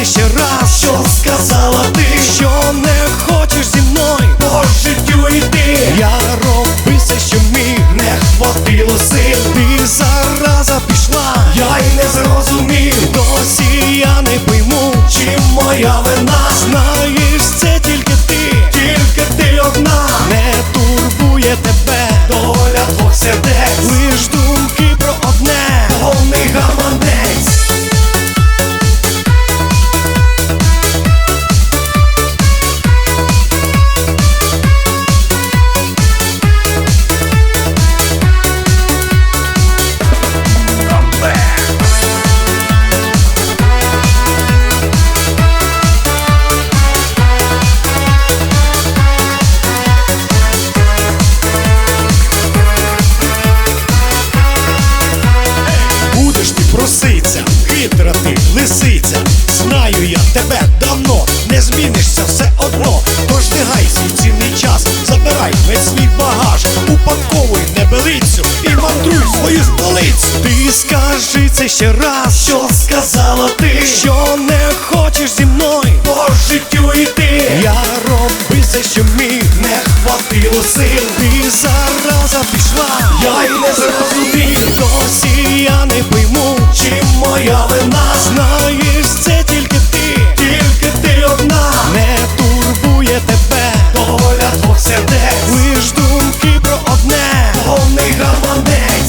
це ще раз, що сказала ти, що не хочеш зі мною по життю йти. Я роби все, що міг, не хватило сил. Ти зараза пішла, я й не зрозумів. Досі я не пойму, чи моя вина. Лисиця. Знаю я тебе давно, не змінишся все одно. Тож не гай свій цінний час, забирай весь свій багаж, упаковуй небелицю і мандруй свою столицю. Ти скажи це ще раз, що сказала ти, що не хочеш зі мною по життю йти. Я роби все, що міг, не хватило сил. Ти зараза пішла, я й не зрозумів.